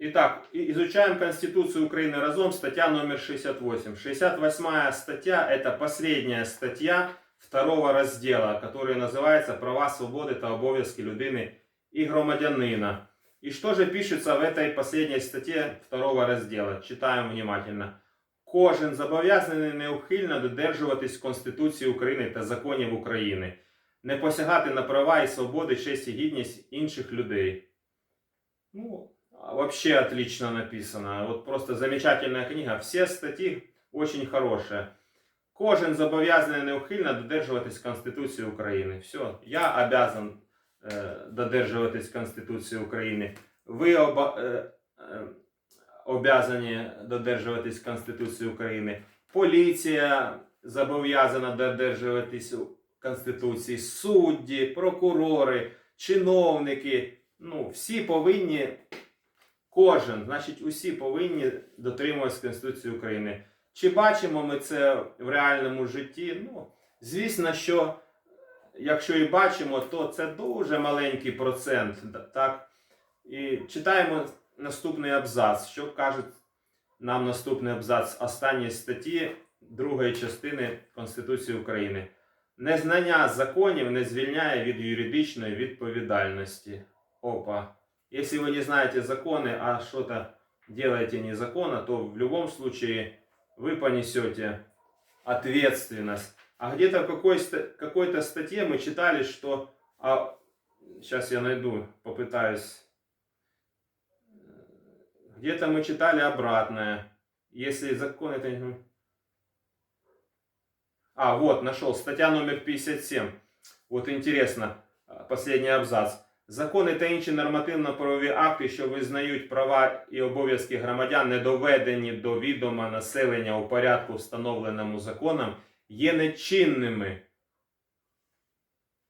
Итак, и- изучаем Конституцию Украины разом, статья номер 68. 68 статья – это последняя статья второго раздела, которая называется «Права, свободи та обов'язки людини и громадянина». И что же пишется в этой последней статье второго раздела? Читаем внимательно. Кожен зобов'язаний неухильно додержуватись Конституції України та законів України, не посягати на права і свободи, честь і гідність інших людей. Ну, а вообще отлично написано. Вот просто замечательная книга. Все статьи очень хорошие. Кожен зобов'язаний неухильно додержуватись Конституції України. Все, я обязан е, додержуватись Конституції України. Ви оба, е, е, обязані додержуватись Конституції України. Поліція зобов'язана додержуватись Конституції. Судді, прокурори, чиновники. Ну, всі повинні Кожен, значить, усі повинні дотримуватися Конституції України. Чи бачимо ми це в реальному житті? Ну, звісно, що якщо і бачимо, то це дуже маленький процент. Так? І читаємо наступний абзац. Що каже нам наступний абзац останньої статті другої частини Конституції України. Незнання законів не звільняє від юридичної відповідальності. Опа. Если вы не знаете законы, а что-то делаете незаконно, то в любом случае вы понесете ответственность. А где-то в какой- какой-то статье мы читали, что... А, сейчас я найду, попытаюсь. Где-то мы читали обратное. Если закон это... А, вот, нашел. Статья номер 57. Вот интересно, последний абзац. Закони та інші нормативно-правові акти, що визнають права і обов'язки громадян, не доведені до відома населення у порядку, встановленому законом, є нечинними.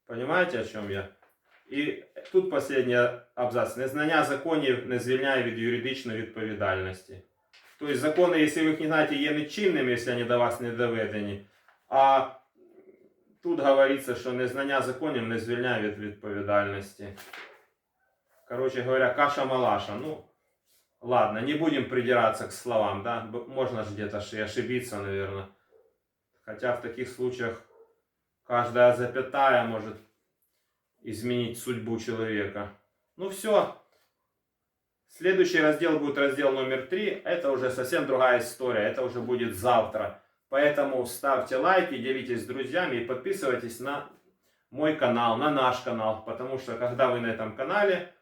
Понимаете, о чем я? І тут последній абзац. Незнання законів не звільняє від юридичної відповідальності. Тобто закони, якщо ви їх не знаєте, є нечинними, якщо вони до вас не доведені. А Тут говорится, что незнання законів не звільняє від відповідальності. Короче говоря, каша-малаша. Ну, ладно, не будем придираться к словам, да? Б- Можно же где-то ж и ошибиться, наверное. Хотя в таких случаях каждая запятая может изменить судьбу человека. Ну все. Следующий раздел будет раздел номер три. Это уже совсем другая история. Это уже будет завтра. Поэтому ставьте лайки, делитесь с друзьями и подписывайтесь на мой канал, на наш канал. Потому что когда вы на этом канале,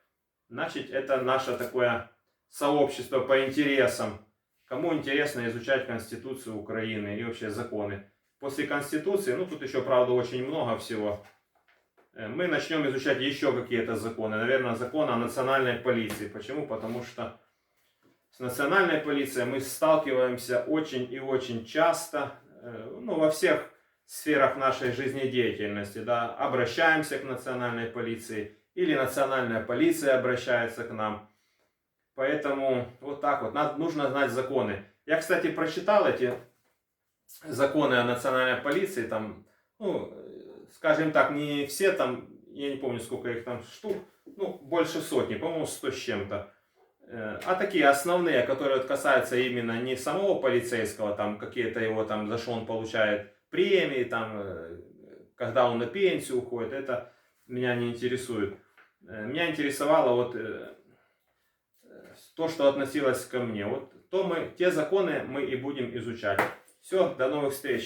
значит это наше такое сообщество по интересам. Кому интересно изучать Конституцию Украины и вообще законы. После Конституции, ну тут еще, правда, очень много всего. э, Мы начнем изучать еще какие-то законы. Наверное, закон о национальной полиции. Почему? Потому что с национальной полицией мы сталкиваемся очень и очень часто, э, ну, во всех сферах нашей жизнедеятельности, да, обращаемся к национальной полиции, или национальная полиция обращается к нам. Поэтому вот так вот, надо, нужно знать законы. Я, кстати, прочитал эти законы о национальной полиции, там, ну, скажем так, не все там, я не помню, сколько их там штук, ну, больше сотни, по-моему, сто с чем-то. Э, А такие основные, которые вот касаются именно не самого полицейского, там какие-то его там, за что он получает премии, там, э, когда он на пенсию уходит, это меня не интересует. Э, Меня интересовало вот то, что относилось ко мне. Вот то мы, те законы мы и будем изучать. Все, до новых встреч.